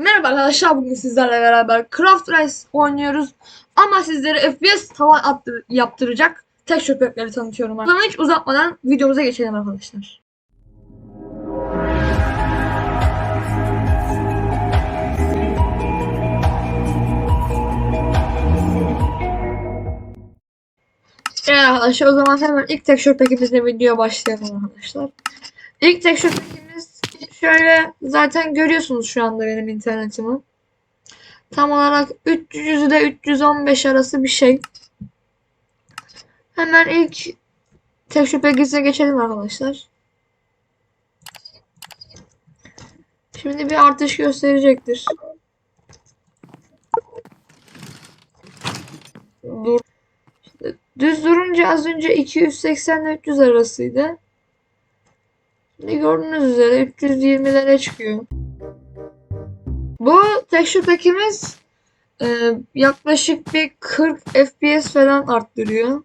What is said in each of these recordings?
Merhaba arkadaşlar bugün sizlerle beraber Craft Race oynuyoruz. Ama sizlere FPS tavan attır, yaptıracak tek köpekleri tanıtıyorum. Zaman hiç uzatmadan videomuza geçelim arkadaşlar. Evet arkadaşlar o zaman hemen ilk texture pack'imizle videoya başlayalım arkadaşlar. İlk texture pack'imiz şöyle zaten görüyorsunuz şu anda benim internetimi. Tam olarak 300 ile 315 arası bir şey. Hemen ilk texture pack'imize geçelim arkadaşlar. Şimdi bir artış gösterecektir. Dur. Düz durunca az önce 280 ile 300 arasıydı. Şimdi gördüğünüz üzere 320'lere çıkıyor. Bu texture pack'imiz e, yaklaşık bir 40 FPS falan arttırıyor.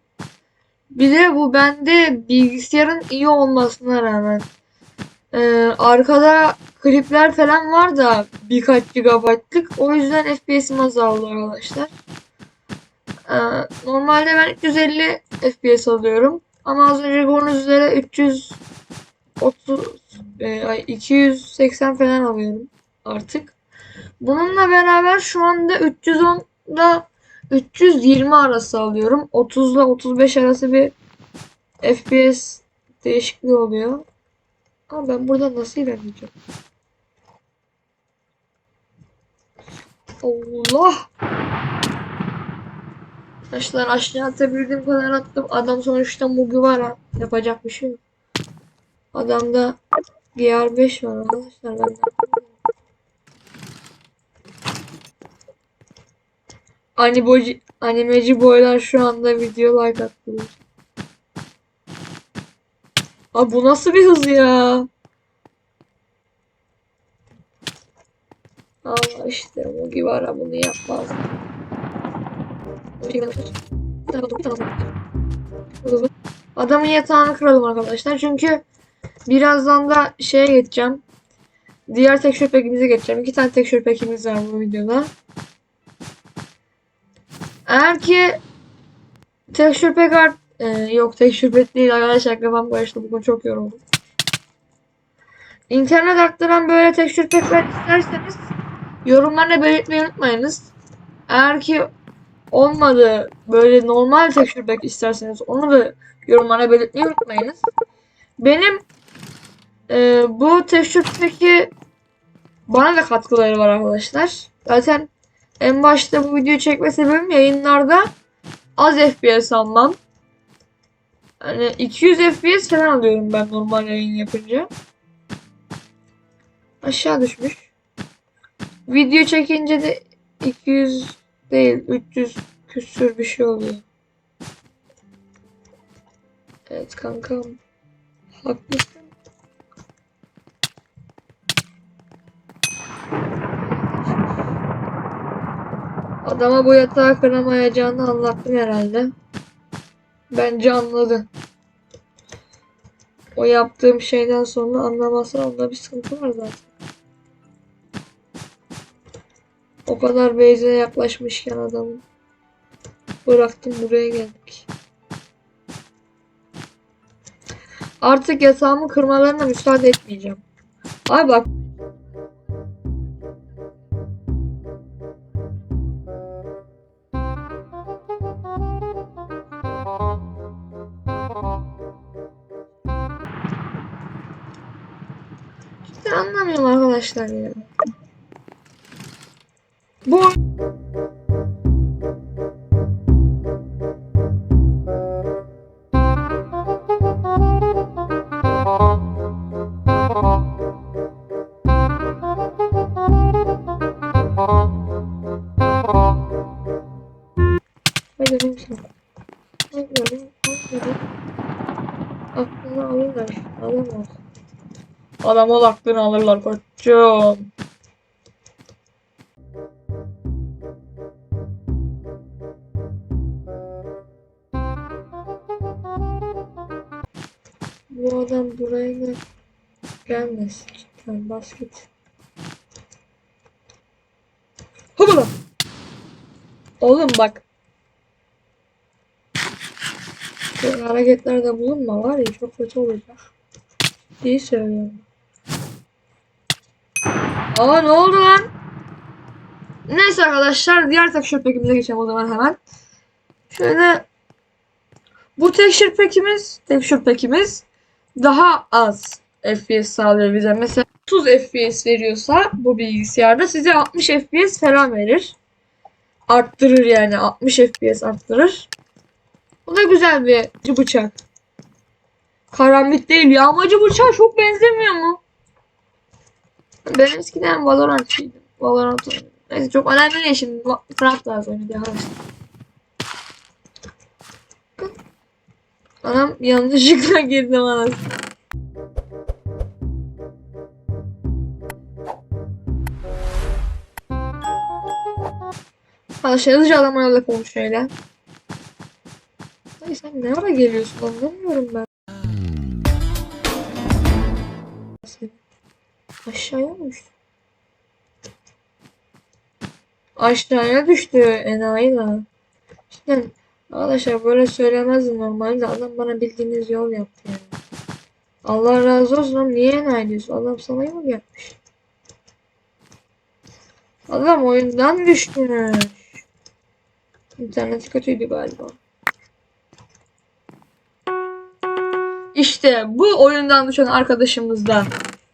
Bir de bu bende bilgisayarın iyi olmasına rağmen e, arkada klipler falan var da birkaç GB'lık o yüzden FPS'im azaldı arkadaşlar. E, normalde ben 350 FPS alıyorum ama az önce gördüğünüz üzere 300 30 e, ay 280 falan alıyorum artık. Bununla beraber şu anda 310 ile 320 arası alıyorum. 30 ile 35 arası bir FPS değişikliği oluyor. Ama ben burada nasıl ilerleyeceğim? Allah! Arkadaşlar aşağı atabildiğim kadar attım. Adam sonuçta Mugi var ha. Yapacak bir şey yok. Adamda GR5 var arkadaşlar. Ben de- Animoji, animeci boylar şu anda video like attılar. Abi bu nasıl bir hız ya? Ama işte Mugi var ha bunu yapmaz. Adamın yatağını kıralım arkadaşlar. Çünkü birazdan da şeye geçeceğim. Diğer texture pack'imize geçeceğim. İki tane texture pack'imiz var bu videoda. Eğer ki texture pack art e, yok texture pack değil arkadaşlar kafam karıştı bugün çok yoruldum. İnternet aktaran böyle texture pack'ler isterseniz yorumlarda belirtmeyi unutmayınız. Eğer ki olmadı böyle normal texture pack isterseniz onu da yorumlara belirtmeyi unutmayınız. Benim e, bu pack'i bana da katkıları var arkadaşlar. Zaten en başta bu videoyu çekme sebebim yayınlarda az FPS almam. Hani 200 FPS falan alıyorum ben normal yayın yapınca. Aşağı düşmüş. Video çekince de 200 değil 300 küsür bir şey oluyor. Evet kankam. Haklısın. Adama bu yatağı kıramayacağını anlattım herhalde. Bence anladı. O yaptığım şeyden sonra anlamasa onda bir sıkıntı var zaten. O kadar Beyze yaklaşmışken adamı bıraktım buraya geldik. Artık yatağımı kırmalarına müsaade etmeyeceğim. Ay bak anlamıyorum arkadaşlar ya. Bu Hadi benim, hadi benim. Aklını alırlar. Alamaz. Adam ol aklını alırlar koçum. Bu adam buraya da gelmesin. Cidden bas git. oğlum. Bak. Böyle hareketlerde bulunma var ya çok kötü olacak. İyi söylüyorum. Aa ne oldu lan? Neyse arkadaşlar diğer texture pack'imize geçelim o zaman hemen. Şöyle bu texture pack'imiz, texture pack'imiz daha az FPS sağlıyor bize. Mesela 30 FPS veriyorsa bu bilgisayarda size 60 FPS falan verir. Arttırır yani 60 FPS arttırır. Bu da güzel bir bıçak. Karambit değil yağmacı bıçağa çok benzemiyor mu? Ben eskiden Valorant'çıydım. Valorant. Neyse çok önemli değil şimdi. Craft lazım oynadı arkadaşlar. Anam yanlışlıkla girdim anasını. Hızlıca adamlarla konuş şöyle. Ay sen ne ara geliyorsun anlamıyorum ben. Seni. Aşağıya mı düştü? Aşağıya düştü enayi lan. İşte arkadaşlar böyle söylemezdim normalde adam bana bildiğiniz yol yaptı yani. Allah razı olsun niye enayi diyorsun? Adam sana yol yapmış. Adam oyundan düşmüş. İnterneti kötüydü galiba. İşte bu oyundan düşen arkadaşımızdan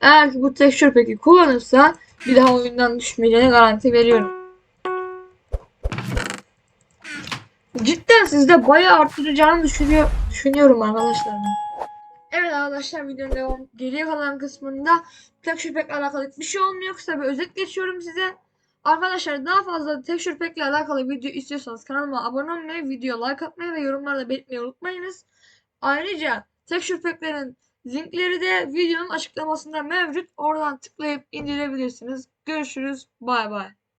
eğer ki bu texture pack'i kullanırsa bir daha oyundan düşmeyeceğine garanti veriyorum. Cidden sizde bayağı arttıracağını düşünüyor, düşünüyorum arkadaşlar. Evet arkadaşlar videonun devam geriye kalan kısmında texture pack alakalı bir şey olmuyor. Kısa bir özet geçiyorum size. Arkadaşlar daha fazla texture pack ile alakalı video istiyorsanız kanalıma abone olmayı, video like atmayı ve yorumlarda belirtmeyi unutmayınız. Ayrıca texture pack'lerin linkleri de videonun açıklamasında mevcut. Oradan tıklayıp indirebilirsiniz. Görüşürüz. Bay bay.